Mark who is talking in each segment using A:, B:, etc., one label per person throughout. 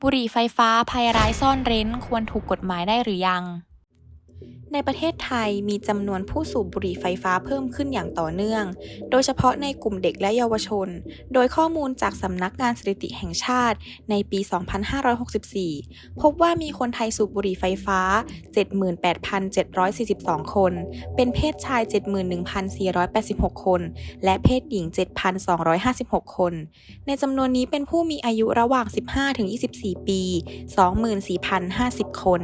A: บุหรี่ไฟฟ้าภัยร้ายซ่อนเร้นควรถูกกฎหมายได้หรือยัง ในประเทศไทยมีจำนวนผู้สูบบุหรี่ไฟฟ้าเพิ่มขึ้นอย่างต่อเนื่อง โดยเฉพาะในกลุ่มเด็กและเยาวชน โดยข้อมูลจากสำนักงานสถิติแห่งชาติในปี 2564 พบว่ามีคนไทยสูบบุหรี่ไฟฟ้า 78,742 คน เป็นเพศชาย 71,486 คน และเพศหญิง 7,256 คน ในจำนวนนี้เป็นผู้มีอายุระหว่าง 15-24 ปี 24,050 คน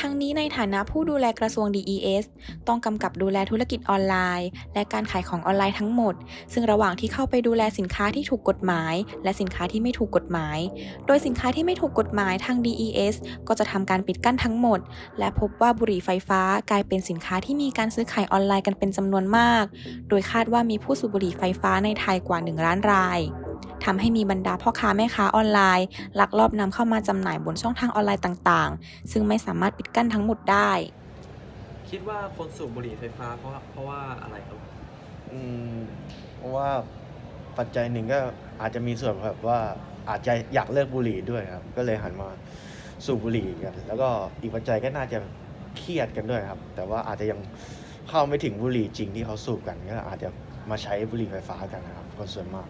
A: ทั้งนี้ในฐานะผู้ดูแลกระทรวง DES ต้องกำกับดูแลธุรกิจออนไลน์ และการขายของออนไลน์ทั้งหมด ซึ่งระหว่างที่เข้าไปดูแลสินค้าที่ถูกกฎหมาย และสินค้าที่ไม่ถูกกฎหมาย โดยสินค้าที่ไม่ถูกกฎหมายทาง DES ก็จะทำการปิดกั้นทั้งหมด และพบว่าบุหรี่ไฟฟ้ากลายเป็นสินค้าที่มีการซื้อขายออนไลน์กันเป็นจำนวนมาก โดยคาดว่ามีผู้สูบบุหรี่ไฟฟ้าในไทยกว่า 1 ล้านราย ทำให้มีบรรดาพ่อค้าแม่ค้าออนไลน์ลักลอบนำเข้ามาจำหน่ายบนช่องทางออนไลน์ต่างๆ ซึ่งไม่สามารถปิดกั้นทั้งหมดได้
B: คิดว่าคนสูบบุหรี่ไฟฟ้าเพราะเพราะว่าอะไรครับ
C: อืมเพราะว่าปัจจัยหนึ่งก็อาจจะมีส่วนแบบว่าอาจจะอยากเลิกบุหรี่ด้วยครับ ก็เลยหันมาสูบบุหรี่กัน แล้วก็อีกปัจจัยก็น่าจะเครียดกันด้วยครับ แต่ว่าอาจจะยังเข้าไม่ถึงบุหรี่จริงที่เขาสูบกันก็อาจจะมาใช้บุหรี่ไฟฟ้ากันนะครับคนส่วนมาก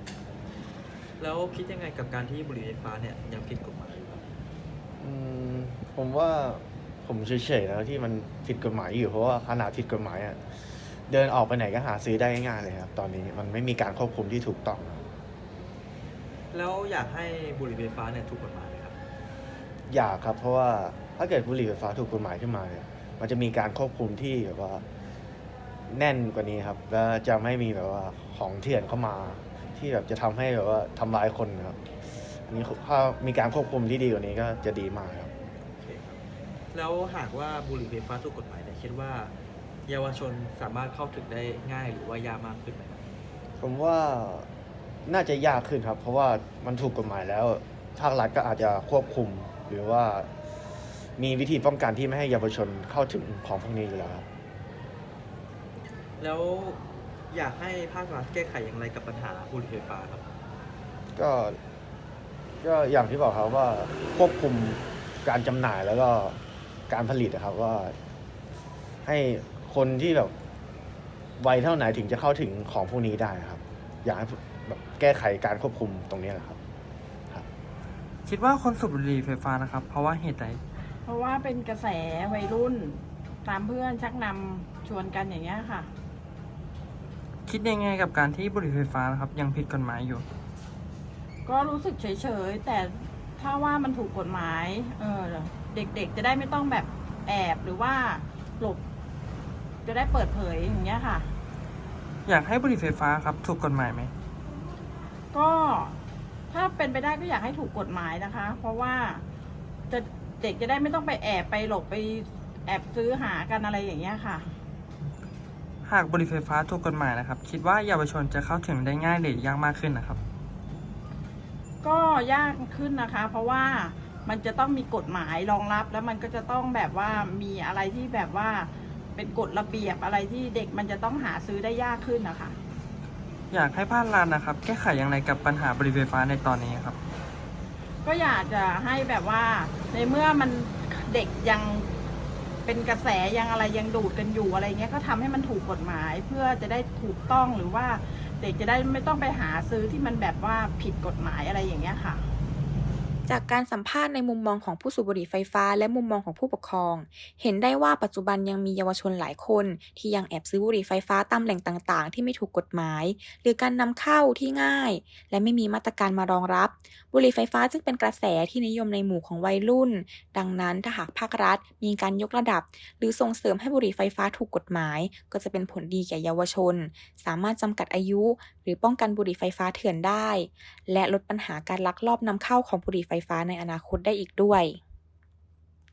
B: แล้วคิดยังไงกับการที่บุหรี่ไฟฟ้าเนี่ยยังผิดกฎหมายอยู่ครับ
C: อืมผมว่าผมเฉยๆนะที่มันผิดกฎหมายอยู่เพราะว่าขนาดผิดกฎหมายอะเดินออกไปไหนก็หาซื้อได้ง่ายๆเลยครับ ตอนนี้มันไม่มีการควบคุมที่ถูกต้องครับ
B: แล้วอยากให้บุหรี่ไฟฟ้าเนี่ยถูกกฎหมายไหมครับ
C: อยากครับ เพราะว่าถ้าเกิดบุหรี่ไฟฟ้าถูกกฎหมายขึ้นมาเนี่ย มันจะมีการควบคุมที่แบบว่าแน่นกว่านี้ครับ แล้วจะไม่มีแบบว่าของเถื่อนเข้ามา ที่แบบจะทำให้แบบว่าทำร้ายคนนะครับอันนี้ถ้ามีการควบคุมที่ดีกว่านี้ก็จะดีมากครับ
B: โอเคครับ แล้วหากว่าบุหรี่ไฟฟ้าถูกกฎหมายเนี่ยคิดว่า เยาวชนสามารถเข้าถึงได้ง่ายหรือว่ายากมากขึ้นไหมครับ
C: ผมว่าน่าจะยากขึ้นครับ เพราะว่ามันถูกกฎหมายแล้วภาครัฐก็อาจจะควบคุมหรือว่ามีวิธีป้องกันที่ไม่ให้เยาวชนเข้าถึงของพวกนี้อยู่แล้วครับ
B: แล้ว อยากให้ภาครัฐแก้ไขอย่างไรกับปัญหาบุหรี่ไฟฟ้าครับ
C: ก็ก็อย่างที่บอกครับว่าควบคุมการจำหน่ายแล้วก็การผลิตนะครับว่า ให้คนที่แบบวัยเท่าไหนถึงจะเข้าถึงของพวกนี้ได้ครับ อยากให้แบบแก้ไขการควบคุมตรงนี้นะครับ
D: คิดว่าคนสูบบุหรี่ไฟฟ้านะครับ เพราะว่าเหตุใด
E: เพราะว่าเป็นกระแสวัยรุ่น ตามเพื่อนชักนำชวนกันอย่างเงี้ยค่ะ
D: คิดยังไงกับการที่บุหรี่ไฟฟ้านะครับ ยังผิดกฎหมายอยู่
E: ก็รู้สึกเฉยๆ แต่ถ้าว่ามันถูกกฎหมายเออเด็กๆ จะได้ไม่ต้องแบบแอบหรือว่าหลบ จะได้เปิดเผยอย่างเงี้ยค่ะ
D: อยากให้บุหรี่ไฟฟ้าครับ ถูกกฎหมายไหม
E: ก็ถ้าเป็นไปได้ก็อยากให้ถูกกฎหมายนะคะ เพราะว่าจะเด็กจะได้ไม่ต้องไปแอบไปหลบไปแอบซื้อหากันอะไรอย่างเงี้ยค่ะ
D: หากบุหรี่ไฟฟ้าถูกกฎหมายนะครับ คิดว่าเยาวชนจะเข้าถึงได้ง่ายหรือยากมากขึ้นนะครับ
E: ก็ยากขึ้นนะคะ เพราะว่ามันจะต้องมีกฎหมายรองรับแล้วมันก็จะต้องแบบว่ามีอะไรที่แบบว่าเป็นกฎระเบียบอะไรที่เด็กมันจะต้องหาซื้อได้ยากขึ้นนะคะ
D: อยากให้ภาครัฐนะครับ แก้ไขอย่างไรกับปัญหาบุหรี่ไฟฟ้าในตอนนี้ครับ
E: ก็อยากจะให้แบบว่าในเมื่อมันเด็กยัง เป็นกระแสยังอะไรยังดูดกันอยู่อะไรเงี้ยก็ทำให้มันถูกกฎหมายเพื่อจะได้ถูกต้องหรือว่าเด็กจะได้ไม่ต้องไปหาซื้อที่มันแบบว่าผิดกฎหมายอะไรอย่างเงี้ยค่ะ
A: จากการสัมภาษณ์ในมุมมองของผู้สูบบุหรี่ไฟฟ้า และมุมมองของผู้ปกครอง เห็นได้ว่าปัจจุบันยังมีเยาวชนหลายคน ที่ยังแอบซื้อบุหรี่ไฟฟ้าตามแหล่งต่างๆ ที่ไม่ถูกกฎหมาย หรือการนำเข้าที่ง่าย และไม่มีมาตรการมารองรับ บุหรี่ไฟฟ้าจึงเป็นกระแสที่นิยมในหมู่ของวัยรุ่น ดังนั้นถ้าหากภาครัฐ มีการยกระดับ หรือส่งเสริมให้บุหรี่ไฟฟ้าถูกกฎหมาย ก็จะเป็นผลดีแก่เยาวชน สามารถจำกัดอายุ หรือป้องกันบุหรี่ไฟฟ้าเถื่อนได้ และลดปัญหาการลักลอบนำเข้าของบุหรี่ไฟฟ้าในอนาคตได้อีกด้วย